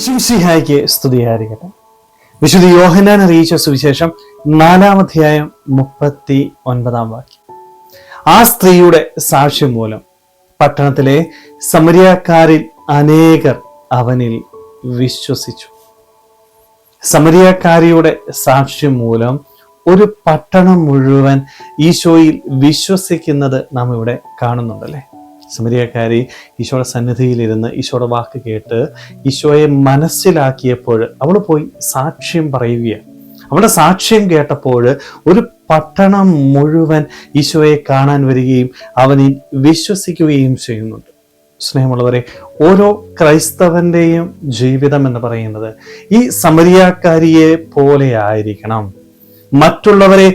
വിശുംസിഹായിക്ക് സ്തുതിയായിരിക്കട്ടെ. വിശുദ്ധ യോഹനാൻ അറിയിച്ച സുവിശേഷം നാലാമധ്യായം മുപ്പത്തി ഒൻപതാം വാക്യം. ആ സ്ത്രീയുടെ സാക്ഷ്യം മൂലം പട്ടണത്തിലെ സമരിയാക്കാരിൽ അനേകർ അവനിൽ വിശ്വസിച്ചു. സമരിയാക്കാരിയുടെ സാക്ഷ്യം മൂലം ഒരു പട്ടണം മുഴുവൻ ഈശോയിൽ വിശ്വസിക്കുന്നത് നാം ഇവിടെ കാണുന്നുണ്ടല്ലേ? സമരിയക്കാരി ഈശോയുടെ സന്നിധിയിലിരുന്ന് ഈശോയുടെ വാക്ക് കേട്ട് ഈശോയെ മനസ്സിലാക്കിയപ്പോൾ അവൾ പോയി സാക്ഷ്യം പറയുകയാണ്. അവളുടെ സാക്ഷ്യം കേട്ടപ്പോൾ ഒരു പട്ടണം മുഴുവൻ ഈശോയെ കാണാൻ വരികയും അവനിൽ വിശ്വസിക്കുകയും ചെയ്യുന്നുണ്ട്. സ്നേഹമുള്ളവരെ ഓരോ ക്രൈസ്തവന്റെയും ജീവിതം എന്ന് പറയുന്നത് ഈ സമരിയാക്കാരിയെ പോലെ ആയിരിക്കണം. മറ്റുള്ളവരെ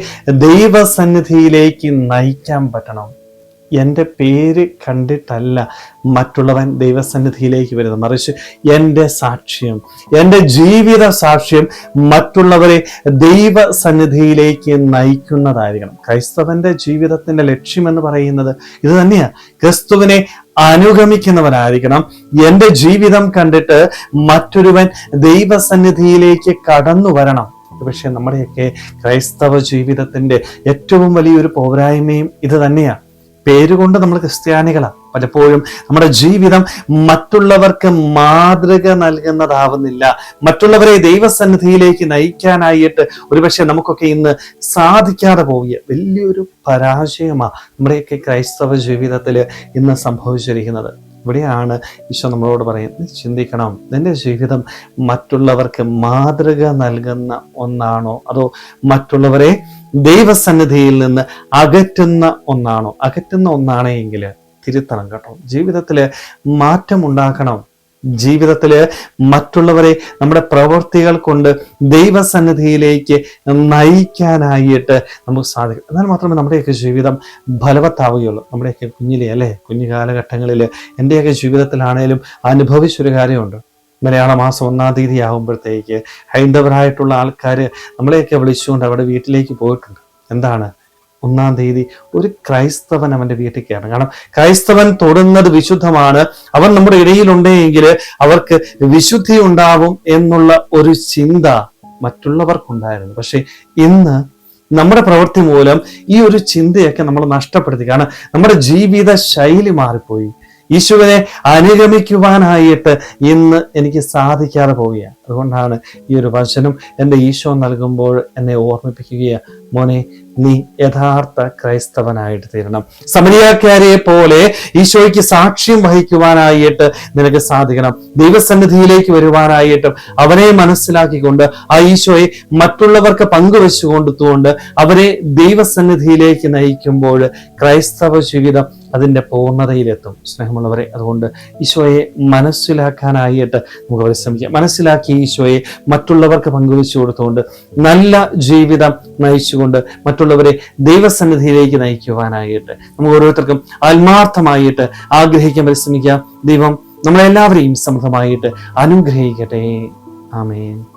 ദൈവസന്നിധിയിലേക്ക് നയിക്കാൻ പറ്റണം. എന്റെ പേര് കണ്ടിട്ടല്ല മറ്റുള്ളവൻ ദൈവസന്നിധിയിലേക്ക് വരുന്നത്. മറിച്ച് എന്റെ സാക്ഷ്യം എന്റെ ജീവിത സാക്ഷ്യം മറ്റുള്ളവരെ ദൈവസന്നിധിയിലേക്ക് നയിക്കുന്നതായിരിക്കണം. ക്രൈസ്തവന്റെ ജീവിതത്തിന്റെ ലക്ഷ്യമെന്ന് പറയുന്നത് ഇത് തന്നെയാണ് ക്രിസ്തുവിനെ അനുഗമിക്കുന്നവനായിരിക്കണം. എന്റെ ജീവിതം കണ്ടിട്ട് മറ്റൊരുവൻ ദൈവസന്നിധിയിലേക്ക് കടന്നു വരണം. പക്ഷെ നമ്മുടെയൊക്കെ ക്രൈസ്തവ ജീവിതത്തിന്റെ ഏറ്റവും വലിയൊരു പോരായ്മയും ഇത് തന്നെയാണ് പേരുകൊണ്ട് നമ്മൾ ക്രിസ്ത്യാനികളാണ് പലപ്പോഴും നമ്മുടെ ജീവിതം മറ്റുള്ളവർക്ക് മാതൃക നൽകുന്നതാവുന്നില്ല മറ്റുള്ളവരെ ദൈവസന്നിധിയിലേക്ക് നയിക്കാനായിട്ട് ഒരുപക്ഷെ നമുക്കൊക്കെ ഇന്ന് സാധിക്കാതെ പോവുക വലിയൊരു പരാജയമാണ് നമ്മുടെയൊക്കെ ക്രൈസ്തവ ജീവിതത്തിൽ ഇന്ന് സംഭവിച്ചിരിക്കുന്നത്. ഇവിടെയാണ് ഈശോ നമ്മളോട് പറയുന്നത് ചിന്തിക്കണം നിന്റെ ജീവിതം മറ്റുള്ളവർക്ക് മാതൃക നൽകുന്ന ഒന്നാണോ? അതോ മറ്റുള്ളവരെ ദൈവസന്നിധിയിൽ നിന്ന് അകറ്റുന്ന ഒന്നാണോ? അകറ്റുന്ന ഒന്നാണെങ്കിൽ തിരുത്തണം കേട്ടോ. ജീവിതത്തിൽ മാറ്റം ഉണ്ടാക്കണം ജീവിതത്തിൽ മറ്റുള്ളവരെ നമ്മുടെ പ്രവൃത്തികൾ കൊണ്ട് ദൈവസന്നിധിയിലേക്ക് നയിക്കാനായിട്ട് നമുക്ക് സാധിക്കും. എന്നാൽ മാത്രമേ നമ്മുടെയൊക്കെ ജീവിതം ഫലവത്താവുകയുള്ളൂ. നമ്മുടെയൊക്കെ കുഞ്ഞിലെ അല്ലേ കുഞ്ഞു കാലഘട്ടങ്ങളിൽ എന്റെയൊക്കെ ജീവിതത്തിലാണേലും അനുഭവിച്ചൊരു കാര്യമുണ്ട്. മലയാള മാസം ഒന്നാം തീയതി ആകുമ്പോഴത്തേക്ക് ഹൈന്ദവരായിട്ടുള്ള ആൾക്കാർ നമ്മളെയൊക്കെ വിളിച്ചുകൊണ്ട് അവിടെ വീട്ടിലേക്ക് പോയിട്ടുണ്ട്. എന്താണ്? ഒന്നാം തീയതി ഒരു ക്രൈസ്തവൻ അവന്റെ വീട്ടിൽ കയറണം. കാരണം ക്രൈസ്തവൻ തൊടുന്നത് വിശുദ്ധമാണ്. അവൻ നമ്മുടെ ഇടയിലുണ്ടെങ്കിൽ അവർക്ക് വിശുദ്ധി ഉണ്ടാവും എന്നുള്ള ഒരു ചിന്ത മറ്റുള്ളവർക്കുണ്ടായിരുന്നു. പക്ഷെ ഇന്ന് നമ്മുടെ പ്രവൃത്തി മൂലം ഈ ഒരു ചിന്തയൊക്കെ നമ്മൾ നഷ്ടപ്പെടുത്തി. കാരണം നമ്മുടെ ജീവിത ശൈലി മാറിപ്പോയി. ഈശുവിനെ അനുഗമിക്കുവാനായിട്ട് ഇന്ന് എനിക്ക് സാധിക്കാതെ പോവുകയാണ്. അതുകൊണ്ടാണ് ഈ ഒരു വചനം എന്റെ ഈശോ നൽകുമ്പോൾ എന്നെ ഓർമ്മിപ്പിക്കുകയാണ്. മോനെ നീ യഥാർത്ഥ ക്രൈസ്തവനായിട്ട് തീരണം. സമനിയാക്കാരെ പോലെ ഈശോയ്ക്ക് സാക്ഷ്യം വഹിക്കുവാനായിട്ട് നിനക്ക് സാധിക്കണം. ദൈവസന്നിധിയിലേക്ക് വരുവാനായിട്ടും അവനെ മനസ്സിലാക്കിക്കൊണ്ട് ആ ഈശോയെ മറ്റുള്ളവർക്ക് പങ്കുവെച്ചു കൊടുത്തുകൊണ്ട് അവരെ ദൈവസന്നിധിയിലേക്ക് നയിക്കുമ്പോൾ ക്രൈസ്തവ ജീവിതം അതിന്റെ പൂർണതയിലെത്തും. സ്നേഹമുള്ളവരെ അതുകൊണ്ട് ഈശോയെ മനസ്സിലാക്കാനായിട്ട് നമുക്ക് പരിശ്രമിക്കാം. മനസ്സിലാക്കി ഈശോയെ മറ്റുള്ളവർക്ക് പങ്കുവെച്ചു കൊടുത്തുകൊണ്ട് നല്ല ജീവിതം നയിച്ചുകൊണ്ട് മറ്റുള്ളവരെ ദൈവസന്നിധിയിലേക്ക് നയിക്കുവാനായിട്ട് നമുക്ക് ഓരോരുത്തർക്കും ആത്മാർത്ഥമായിട്ട് ആഗ്രഹിക്കാൻ പരിശ്രമിക്കാം. ദൈവം നമ്മളെല്ലാവരെയും സമൃദ്ധമായിട്ട് അനുഗ്രഹിക്കട്ടെ. ആമേൻ.